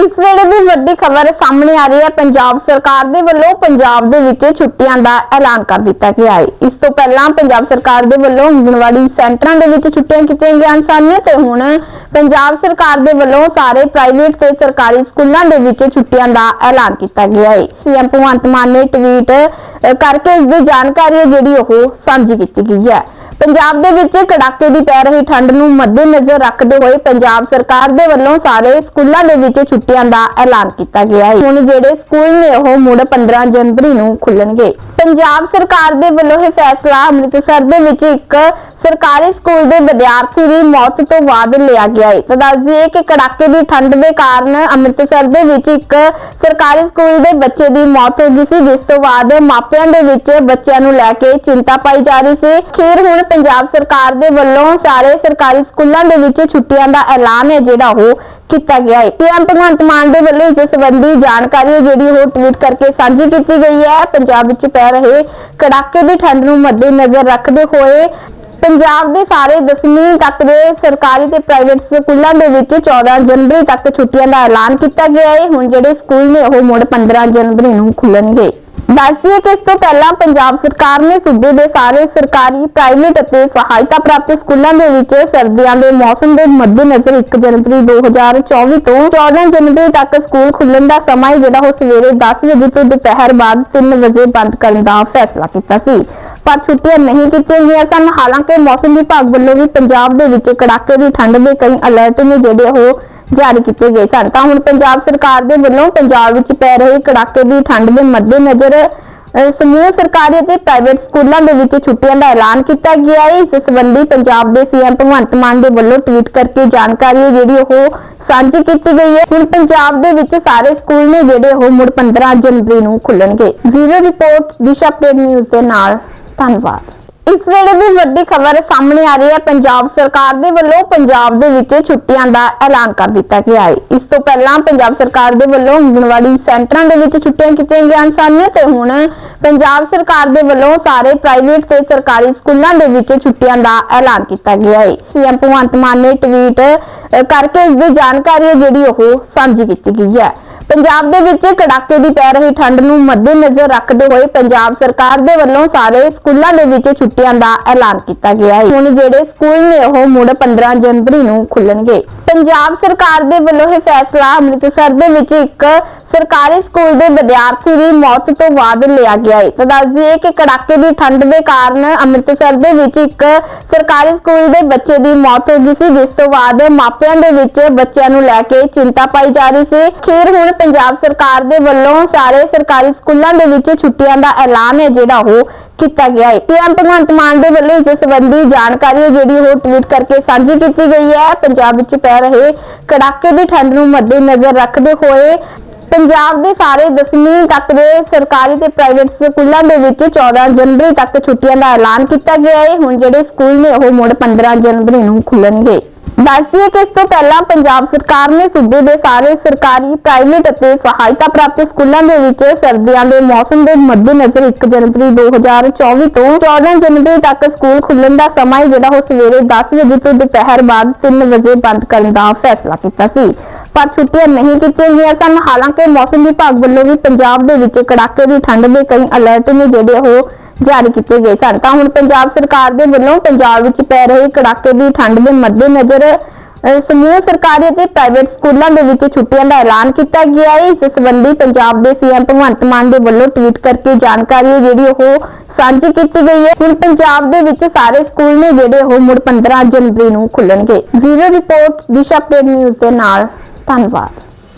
ਇਸ ਵੇਲੇ ਦੀ ਵੱਡੀ ਖਬਰ ਸਾਹਮਣੇ ਆ ਰਹੀ ਹੈ। ਪੰਜਾਬ ਸਰਕਾਰ ਦੇ ਵੱਲੋਂ ਪੰਜਾਬ ਦੇ ਵਿੱਚ ਛੁੱਟੀਆਂ ਦਾ ਐਲਾਨ ਕਰ ਦਿੱਤਾ ਗਿਆ ਹੈ। ਇਸ ਤੋਂ ਪਹਿਲਾਂ ਪੰਜਾਬ ਸਰਕਾਰ ਦੇ ਵੱਲੋਂ ਆਂਗਣਵਾੜੀ ਸੈਂਟਰਾਂ ਦੇ ਵਿੱਚ ਛੁੱਟੀਆਂ ਕੀਤੀਆਂ ਗਈਆਂ ਸਨ ਤੇ ਹੁਣ ਪੰਜਾਬ ਸਰਕਾਰ ਦੇ ਵੱਲੋਂ ਸਾਰੇ ਪ੍ਰਾਈਵੇਟ ਤੇ ਸਰਕਾਰੀ ਸਕੂਲਾਂ ਦੇ ਵਿੱਚ ਛੁੱਟੀਆਂ ਦਾ ਐਲਾਨ ਕੀਤਾ ਗਿਆ ਹੈ। ਸੀਐਮ ਭਗਵੰਤ ਮਾਨ ਨੇ ਟਵੀਟ ਕਰਕੇ ਇਸ ਦੀ ਜਾਣਕਾਰੀ ਹੈ ਜਿਹੜੀ ਉਹ ਸਾਂਝੀ ਕੀਤੀ ਗਈ ਹੈ। ਪੰਜਾਬ ਦੇ ਵਿੱਚ ਕੜਾਕੇ ਦੀ ਪੈ ਰਹੀ ਠੰਡ ਨੂੰ ਮੱਦੇਨਜ਼ਰ ਰੱਖਦੇ ਹੋਏ ਪੰਜਾਬ ਸਰਕਾਰ ਦੇ ਵੱਲੋਂ ਸਾਰੇ ਸਕੂਲਾਂ ਦੇ ਵਿੱਚ ਛੁੱਟੀਆਂ ਦਾ ਐਲਾਨ ਕੀਤਾ ਗਿਆ ਹੈ। ਹੁਣ ਜਿਹੜੇ ਸਕੂਲ ਨੇ ਉਹ ਮੁੜ 15 ਜਨਵਰੀ ਨੂੰ ਖੁੱਲਣਗੇ। ਪੰਜਾਬ ਸਰਕਾਰ ਦੇ ਵੱਲੋਂ ਇਹ ਫੈਸਲਾ ਅੰਮ੍ਰਿਤਸਰ ਦੇ ਵਿੱਚ ਇੱਕ ਸਰਕਾਰੀ ਸਕੂਲ ਦੇ ਵਿਦਿਆਰਥੀ ਦੀ ਮੌਤ ਤੋਂ ਬਾਅਦ ਲਿਆ ਗਿਆ ਹੈ। ਤਾਂ ਦੱਸ ਦਈਏ ਕਿ ਕੜਾਕੇ ਦੀ ਠੰਡ ਦੇ ਕਾਰਨ ਅੰਮ੍ਰਿਤਸਰ ਦੇ ਵਿੱਚ ਇੱਕ ਸਰਕਾਰੀ ਸਕੂਲ ਦੇ ਬੱਚੇ ਦੀ ਮੌਤ ਹੋ ਗਈ ਸੀ, ਜਿਸ ਤੋਂ ਬਾਅਦ ਮਾਪਿਆਂ ਦੇ ਵਿੱਚ ਬੱਚਿਆਂ ਨੂੰ ਲੈ ਕੇ ਚਿੰਤਾ ਪਾਈ ਜਾ ਰਹੀ ਸੀ। ਖੀਰ ਹੁਣ ਪੰਜਾਬ ਸਰਕਾਰ ਦੇ ਵੱਲੋਂ ਸਾਰੇ ਸਰਕਾਰੀ ਸਕੂਲਾਂ ਦੇ ਵਿੱਚ ਛੁੱਟੀਆਂ ਦਾ ਐਲਾਨ ਹੈ, ਜਿਹੜਾ ਉਹ ਕੀਤਾ ਗਿਆ ਹੈ। ਸੀਐਮ ਭਗਵੰਤ ਮਾਨ ਦੇ ਵੱਲੋਂ ਇਸ ਸੰਬੰਧੀ ਜਾਣਕਾਰੀ ਜਿਹੜੀ ਉਹ ਟਵੀਟ ਕਰਕੇ ਸਾਂਝੀ ਕੀਤੀ ਗਈ ਹੈ। ਪੰਜਾਬ ਵਿੱਚ ਪੈ ਰਹੇ ਕੜਾਕੇ ਦੀ ਠੰਡ ਨੂੰ ਮੱਦੇਨਜ਼ਰ ਰੱਖਦੇ ਹੋਏ ਪੰਜਾਬ ਦੇ ਸਾਰੇ 10ਵੀਂ ਤੱਕ ਦੇ ਸਰਕਾਰੀ ਤੇ ਪ੍ਰਾਈਵੇਟ ਸਕੂਲਾਂ ਦੇ ਵਿੱਚ 14 ਜਨਵਰੀ ਤੱਕ ਛੁੱਟੀਆਂ ਦਾ ਐਲਾਨ ਕੀਤਾ ਗਿਆ ਹੈ। ਹੁਣ ਜਿਹੜੇ ਸਕੂਲ ਨੇ ਉਹ ਮੁੜ 15 ਜਨਵਰੀ ਨੂੰ ਖੁੱਲਣਗੇ। ਦੱਸਦੀਏ ਕਿ ਇਸ ਤੋਂ ਪਹਿਲਾਂ ਪੰਜਾਬ ਸਰਕਾਰ ਨੇ ਸੂਬੇ ਦੇ ਸਾਰੇ ਸਰਕਾਰੀ ਪ੍ਰਾਈਵੇਟ ਅਤੇ ਸਹਾਇਤਾ ਪ੍ਰਾਪਤ ਸਕੂਲਾਂ ਦੇ ਵਿੱਚ ਸਰਦੀਆਂ ਦੇ ਮੌਸਮ ਦੇ ਮੱਦੇਨਜ਼ਰ 1 ਜਨਵਰੀ 2024 ਤੋਂ 14 ਜਨਵਰੀ ਤੱਕ ਸਕੂਲ ਖੁੱਲਣ ਦਾ ਸਮਾਂ ਜਿਹੜਾ ਉਹ ਸਵੇਰੇ 10 ਵਜੇ ਤੋਂ ਦੁਪਹਿਰ ਬਾਅਦ 3 ਵਜੇ ਬੰਦ ਕਰਨ ਦਾ ਫੈਸਲਾ ਕੀਤਾ ਸੀ। ਪਰ ਛੁੱਟੀਆਂ ਨਹੀਂ ਕੀਤੀਆਂ ਗਈਆਂ ਸਨ। ਹਾਲਾਂਕਿ ਮੌਸਮ ਵਿਭਾਗ ਵੱਲੋਂ ਵੀ ਪੰਜਾਬ ਦੇ ਵਿੱਚ ਕੜਾਕੇ ਦੀ ਠੰਡ ਦੇ ਕਈ ਅਲਰਟ ਨੇ ਜਿਹੜੇ ਉਹ ਜਾਰੀ ਕੀਤੇ ਗਏ ਸਨ। ਤਾਂ ਹੁਣ ਪੰਜਾਬ ਸਰਕਾਰ ਦੇ ਵੱਲੋਂ ਪੰਜਾਬ ਵਿੱਚ ਪੈ ਰਹੀ ਕੜਾਕੇ ਦੀ ਠੰਡ ਦੇ ਮੱਦੇਨਜ਼ਰ ਸਮੂਹ ਸਰਕਾਰੀ ਅਤੇ ਪ੍ਰਾਈਵੇਟ ਸਕੂਲਾਂ ਦੇ ਵਿੱਚ ਛੁੱਟੀਆਂ ਦਾ ਐਲਾਨ ਕੀਤਾ ਗਿਆ ਹੈ। ਇਸ ਸੰਬੰਧੀ ਪੰਜਾਬ ਦੇ ਸੀਐਮ ਭਗਵੰਤ ਮਾਨ ਦੇ ਵੱਲੋਂ ਟਵੀਟ ਕਰਕੇ ਜਾਣਕਾਰੀ ਜਿਹੜੀ ਉਹ ਸਾਂਝੀ ਕੀਤੀ ਗਈ ਹੈ। ਹੁਣ ਪੰਜਾਬ ਦੇ ਵਿੱਚ ਸਾਰੇ ਸਕੂਲ ਨੇ ਜਿਹੜੇ ਉਹ ਮੁੜ 15 ਜਨਵਰੀ ਨੂੰ ਖੁੱਲਣਗੇ। Video report, Disha update news ਦੇ ਨਾਲ। ਧੰਨਵਾਦ। ਇਸ ਵੇਲੇ ਦੀ ਵੱਡੀ ਖਬਰ ਸਾਹਮਣੇ ਆ ਰਹੀ ਹੈ। ਪੰਜਾਬ ਸਰਕਾਰ ਦੇ ਵੱਲੋਂ ਪੰਜਾਬ ਦੇ ਵਿੱਚ ਛੁੱਟੀਆਂ ਦਾ ਐਲਾਨ ਕਰ ਦਿੱਤਾ ਗਿਆ ਹੈ। ਇਸ ਤੋਂ ਪਹਿਲਾਂ ਪੰਜਾਬ ਸਰਕਾਰ ਦੇ ਵੱਲੋਂ ਅੰਗਨਵਾੜੀ ਸੈਂਟਰਾਂ ਦੇ ਵਿੱਚ ਛੁੱਟੀਆਂ ਕੀਤੀਆਂ ਗਈਆਂ ਸਨ ਤੇ ਹੁਣ ਪੰਜਾਬ ਸਰਕਾਰ ਦੇ ਵੱਲੋਂ ਸਾਰੇ ਪ੍ਰਾਈਵੇਟ ਤੇ ਸਰਕਾਰੀ ਸਕੂਲਾਂ ਦੇ ਵਿੱਚ ਛੁੱਟੀਆਂ ਦਾ ਐਲਾਨ ਕੀਤਾ ਗਿਆ ਹੈ। ਸੀਐਮ ਭਗਵੰਤ ਮਾਨ ਨੇ ਟਵੀਟ ਕਰਕੇ ਇਸ ਦੀ ਜਾਣਕਾਰੀ ਜਿਹੜੀ ਉਹ ਸਾਂਝੀ ਕੀਤੀ ਗਈ ਹੈ। ਪੰਜਾਬ ਦੇ ਵਿੱਚ ਕੜਾਕੇ ਦੀ ਪੈ ਰਹੀ ਠੰਡ ਨੂੰ ਮੱਦੇਨਜ਼ਰ ਰੱਖਦੇ ਹੋਏ ਪੰਜਾਬ ਸਰਕਾਰ ਦੇ ਵੱਲੋਂ ਸਾਰੇ ਸਕੂਲਾਂ ਦੇ ਵਿੱਚ ਛੁੱਟੀਆਂ ਦਾ ਐਲਾਨ ਕੀਤਾ ਗਿਆ ਹੈ। ਹੁਣ ਜਿਹੜੇ ਸਕੂਲ ਨੇ, ਉਹ ਮੁੜ 15 ਜਨਵਰੀ ਨੂੰ ਖੁੱਲਣਗੇ। ਪੰਜਾਬ ਸਰਕਾਰ ਦੇ ਵੱਲੋਂ ਇਹ ਫੈਸਲਾ ਅੰਮ੍ਰਿਤਸਰ ਦੇ ਵਿੱਚ ਇੱਕ ਸਰਕਾਰੀ ਸਕੂਲ ਦੇ ਵਿਦਿਆਰਥੀ ਦੀ ਮੌਤ ਤੋਂ ਬਾਅਦ ਲਿਆ ਗਿਆ ਹੈ ਤਾਂ ਦੱਸ ਦਈਏ ਕਿ ਕੜਾਕੇ ਦੀ ਠੰਡ ਦੇ ਕਾਰਨ ਅੰਮ੍ਰਿਤਸਰ ਦੇ ਵਿੱਚ ਇੱਕ ਸਰਕਾਰੀ ਸਕੂਲ ਦੇ ਬੱਚੇ ਦੀ ਮੌਤ ਹੋ ਗਈ ਸੀ, ਜਿਸ ਤੋਂ ਬਾਅਦ ਮਾਪਿਆਂ ਦੇ ਵਿੱਚ ਬੱਚਿਆਂ ਨੂੰ ਲੈ ਕੇ ਚਿੰਤਾ ਪਾਈ ਜਾ ਰਹੀ ਸੀ। ਖੀਰ ਹੁਣ ਪੰਜਾਬ ਸਰਕਾਰ ਦੇ ਵੱਲੋਂ ਸਾਰੇ ਸਰਕਾਰੀ ਸਕੂਲਾਂ ਦੇ ਵਿੱਚ ਛੁੱਟੀਆਂ ਦਾ ਐਲਾਨ ਹੈ, ਜਿਹੜਾ ਉਹ ਕੀਤਾ ਗਿਆ ਹੈ ਸੀਐਮ ਭਗਵੰਤ ਮਾਨ ਦੇ ਵੱਲੋਂ ਇਸ ਸੰਬੰਧੀ ਜਾਣਕਾਰੀ ਹੈ, ਜਿਹੜੀ ਉਹ ਟਵੀਟ ਕਰਕੇ ਸਾਂਝੀ ਕੀਤੀ ਗਈ ਹੈ। ਪੰਜਾਬ ਵਿੱਚ ਪੈ ਰਹੇ ਕੜਾਕੇ ਦੀ ਠੰਡ ਨੂੰ ਮੱਦੇਨਜ਼ਰ ਰੱਖਦੇ ਹੋਏ ਪੰਜਾਬ ਦੇ ਸਾਰੇ 10ਵੀਂ ਤੱਕ ਦੇ ਸਰਕਾਰੀ ਤੇ ਪ੍ਰਾਈਵੇਟ ਸਕੂਲਾਂ ਦੇ ਵਿੱਚ 14 ਜਨਵਰੀ ਤੱਕ ਛੁੱਟੀਆਂ ਦਾ ਐਲਾਨ ਕੀਤਾ ਗਿਆ ਹੈ। ਹੁਣ ਜਿਹੜੇ ਸਕੂਲ ਨੇ, ਉਹ ਮੁੜ 15 ਜਨਵਰੀ ਨੂੰ ਖੁੱਲਣਗੇ। ਦੱਸਦੀਏ ਕਿ ਇਸ ਤੋਂ ਪਹਿਲਾਂ ਪੰਜਾਬ ਸਰਕਾਰ ਨੇ ਸੂਬੇ ਦੇ ਸਾਰੇ ਸਰਕਾਰੀ ਪ੍ਰਾਈਵੇਟ ਅਤੇ ਸਹਾਇਤਾ ਪ੍ਰਾਪਤ ਸਕੂਲਾਂ ਦੇ ਵਿੱਚ ਸਰਦੀਆਂ ਦੇ ਮੌਸਮ ਦੇ ਮੱਦੇਨਜ਼ਰ 1 ਜਨਵਰੀ 2024 ਤੋਂ 14 ਜਨਵਰੀ ਤੱਕ ਸਕੂਲ ਖੁੱਲਣ ਦਾ ਸਮਾਂ ਜਿਹੜਾ ਉਹ ਸਵੇਰੇ 10 ਵਜੇ ਤੋਂ ਦੁਪਹਿਰ ਬਾਅਦ 3 ਵਜੇ ਬੰਦ ਕਰਨ ਦਾ ਫੈਸਲਾ ਕੀਤਾ ਸੀ। ਪਰ ਛੁੱਟੀਆਂ ਨਹੀਂ ਕੀਤੀਆਂ ਗਈਆਂ ਸਨ। ਹਾਲਾਂਕਿ ਮੌਸਮ ਵਿਭਾਗ ਵੱਲੋਂ ਵੀ ਪੰਜਾਬ ਦੇ ਵਿੱਚ ਕੜਾਕੇ ਦੀ ਠੰਡ ਦੇ ਕਈ ਅਲਰਟ ਨੇ ਜਿਹੜੇ ਉਹ ਜਾਰੀ ਕੀਤੇ ਗਏ ਸਨ। ਤਾਂ ਹੁਣ ਪੰਜਾਬ ਸਰਕਾਰ ਦੇ ਵੱਲੋਂ ਪੰਜਾਬ ਵਿੱਚ ਪੈ ਰਹੀ ਕੜਾਕੇ ਦੀ ਠੰਡ ਦੇ ਮੱਦੇਨਜ਼ਰ ਸਮੂਹ ਸਰਕਾਰੀ ਅਤੇ ਪ੍ਰਾਈਵੇਟ ਸਕੂਲਾਂ ਦੇ ਵਿੱਚ ਛੁੱਟੀਆਂ ਦਾ ਐਲਾਨ ਕੀਤਾ ਗਿਆ ਹੈ। ਇਸ ਸੰਬੰਧੀ ਪੰਜਾਬ ਦੇ ਸੀਐਮ ਭਗਵੰਤ ਮਾਨ ਦੇ ਵੱਲੋਂ ਟਵੀਟ ਕਰਕੇ ਜਾਣਕਾਰੀ ਜਿਹੜੀ ਉਹ ਸਾਂਝੀ ਕੀਤੀ ਗਈ ਹੈ। ਹੁਣ ਪੰਜਾਬ ਦੇ ਵਿੱਚ ਸਾਰੇ ਸਕੂਲ ਨੇ ਜਿਹੜੇ ਉਹ ਮੁੜ 15 ਜਨਵਰੀ ਨੂੰ ਖੁੱਲਣਗੇ। Video report, Disha update news ਦੇ ਨਾਲ। ਧੰਨਵਾਦ